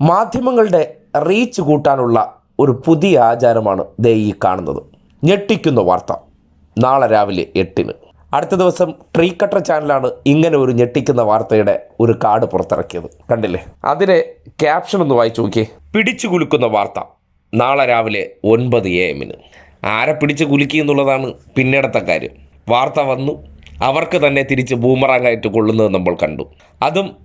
മാധ്യമങ്ങളുടെ റീച്ച് കൂട്ടാനുള്ള ഒരു പുതിയ ആചാരമാണ് ദേ ഈ കാണുന്നത്. ഞെട്ടിക്കുന്ന വാർത്ത. നാളെ രാവിലെ എട്ടിന്. അടുത്ത ദിവസം ട്രീ കട്ടർ ചാനലാണ് ഇങ്ങനെ ഒരു ഞെട്ടിക്കുന്ന വാർത്തയുടെ ഒരു കാർഡ് പുറത്തിറക്കിയത്. കണ്ടില്ലേ? അതിലെ ക്യാപ്ഷൻ ഒന്ന് വായിച്ചു നോക്കിയേ. പിടിച്ചു കുലുക്കുന്ന വാർത്ത. നാളെ രാവിലെ ഒൻപത് എ എമ്മിന് ആരെ പിടിച്ച് കുലുക്കി എന്നുള്ളതാണ് പിന്നീടത്തെ കാര്യം. വാർത്ത വന്നു. അവർക്ക് തന്നെ തിരിച്ച് ബൂമറാങ്ങായിട്ട് കൊള്ളുന്നത് നമ്മൾ കണ്ടു. അതും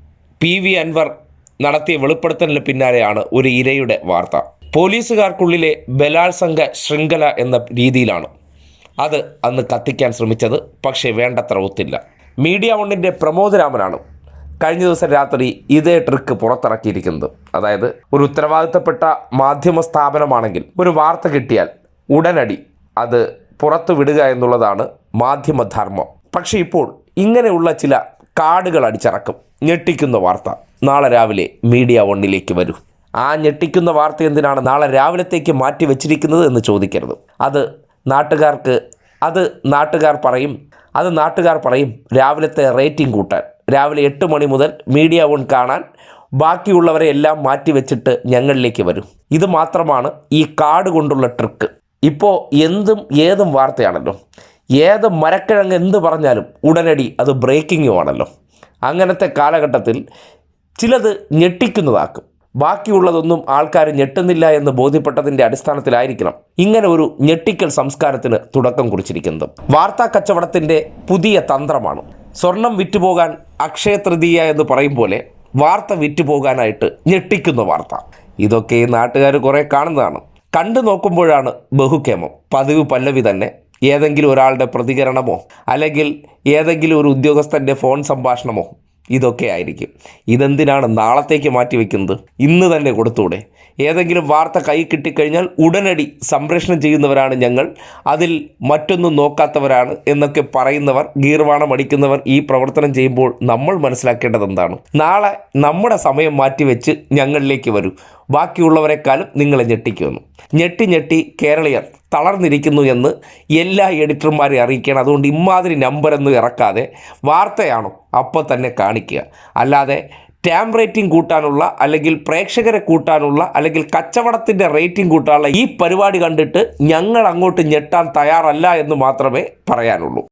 പി വി അൻവർ നടത്തിയ വെളിപ്പെടുത്തലിന് പിന്നാലെയാണ് ഒരു ഇരയുടെ വാർത്ത. പോലീസുകാർക്കുള്ളിലെ ബലാത്സംഗ ശൃംഖല എന്ന രീതിയിലാണ്. അത് അന്ന് കത്തിക്കാൻ ശ്രമിച്ചത് പക്ഷേ വേണ്ടത്ര ഒത്തില്ല. മീഡിയ വണ്ണിന്റെ പ്രമോദ് രാമനാണ് കഴിഞ്ഞ ദിവസം രാത്രി ഇതേ ട്രിക്ക് പുറത്തിറക്കിയിരിക്കുന്നത്. അതായത് ഒരു ഉത്തരവാദിത്തപ്പെട്ട മാധ്യമ സ്ഥാപനമാണെങ്കിൽ ഒരു വാർത്ത കിട്ടിയാൽ ഉടനടി അത് പുറത്തു വിടുക എന്നുള്ളതാണ് മാധ്യമധർമ്മം പക്ഷേ ഇപ്പോൾ ഇങ്ങനെയുള്ള ചില കാർഡുകൾ അടിച്ചിറക്കും ഞെട്ടിക്കുന്ന വാർത്ത. നാളെ രാവിലെ മീഡിയ വണ്ണിലേക്ക് വരൂ. ആ ഞെട്ടിക്കുന്ന വാർത്ത എന്തിനാണ് നാളെ രാവിലത്തേക്ക് മാറ്റി വെച്ചിരിക്കുന്നത് എന്ന് ചോദിക്കരുത്. അത് നാട്ടുകാർക്ക് അത് നാട്ടുകാർ പറയും അത് നാട്ടുകാർ പറയും രാവിലത്തെ റേറ്റിംഗ് കൂട്ടാൻ. രാവിലെ എട്ട് മണി മുതൽ മീഡിയ വൺ കാണാൻ ബാക്കിയുള്ളവരെ എല്ലാം മാറ്റി വെച്ചിട്ട് ഞങ്ങളിലേക്ക് വരും. ഇത് മാത്രമാണ് ഈ കാർഡ് കൊണ്ടുള്ള ട്രിക്ക്. ഇപ്പോൾ എന്തും ഏതും വാർത്തയാണല്ലോ. ഏത് മരക്കിഴങ്ങ് എന്ത് പറഞ്ഞാലും ഉടനടി അത് ബ്രേക്കിങ്ങുമാണല്ലോ അങ്ങനത്തെ കാലഘട്ടത്തിൽ ചിലത് ഞെട്ടിക്കുന്നതാക്കും. ബാക്കിയുള്ളതൊന്നും ആൾക്കാർ ഞെട്ടുന്നില്ല എന്ന് ബോധ്യപ്പെട്ടതിന്റെ അടിസ്ഥാനത്തിലായിരിക്കണം ഇങ്ങനെ ഒരു ഞെട്ടിക്കൽ സംസ്കാരത്തിന് തുടക്കം കുറിച്ചിരിക്കുന്നത്. വാർത്താ കച്ചവടത്തിന്റെ പുതിയ തന്ത്രമാണ്. സ്വർണം വിറ്റുപോകാൻ അക്ഷയ തൃതീയ എന്ന് പറയും പോലെ വാർത്ത വിറ്റുപോകാനായിട്ട് ഞെട്ടിക്കുന്ന വാർത്ത. ഇതൊക്കെ ഈ നാട്ടുകാർ കുറേ കാണുന്നതാണ്. കണ്ടു നോക്കുമ്പോഴാണ് ബഹുക്ഷേമം പതിവ് പല്ലവി തന്നെ. ഏതെങ്കിലും ഒരാളുടെ പ്രതികരണമോ അല്ലെങ്കിൽ ഏതെങ്കിലും ഒരു ഉദ്യോഗസ്ഥന്റെ ഫോൺ സംഭാഷണമോ ഇതൊക്കെ ആയിരിക്കും. ഇതെന്തിനാണ് നാളത്തേക്ക് മാറ്റി വയ്ക്കുന്നത് ഇന്ന് തന്നെ കൊടുത്തൂടെ ഏതെങ്കിലും വാർത്ത കൈ കിട്ടിക്കഴിഞ്ഞാൽ ഉടനടി സംപ്രേഷണം ചെയ്യുന്നവരാണ് ഞങ്ങൾ. അതിൽ മറ്റൊന്നും നോക്കാത്തവരാണ് എന്നൊക്കെ പറയുന്നവർ ഗീർവാണം അടിക്കുന്നവർ ഈ പ്രവർത്തനം ചെയ്യുമ്പോൾ നമ്മൾ മനസ്സിലാക്കേണ്ടത് എന്താണ് നാളെ നമ്മുടെ സമയം മാറ്റിവെച്ച് ഞങ്ങളിലേക്ക് വരൂ. ബാക്കിയുള്ളവരെക്കാളും നിങ്ങളെ ഞെട്ടിക്കുന്നു. ഞെട്ടി ഞെട്ടി കേരളീയർ തളർന്നിരിക്കുന്നു എന്ന് എല്ലാ എഡിറ്റർമാരെ അറിയിക്കണം അതുകൊണ്ട് ഇമാതിരി നമ്പറൊന്നും ഇറക്കാതെ വാർത്തയാണോ അപ്പോൾ തന്നെ കാണിക്കുക. അല്ലാതെ ടാം റേറ്റിംഗ് കൂട്ടാനുള്ള അല്ലെങ്കിൽ പ്രേക്ഷകരെ കൂട്ടാനുള്ള അല്ലെങ്കിൽ കച്ചവടത്തിന്റെ റേറ്റിംഗ് കൂട്ടാനുള്ള ഈ പരിപാടി കണ്ടിട്ട് ഞങ്ങൾ അങ്ങോട്ട് ഞെട്ടാൻ തയ്യാറല്ല എന്ന് മാത്രമേ പറയാനുള്ളൂ.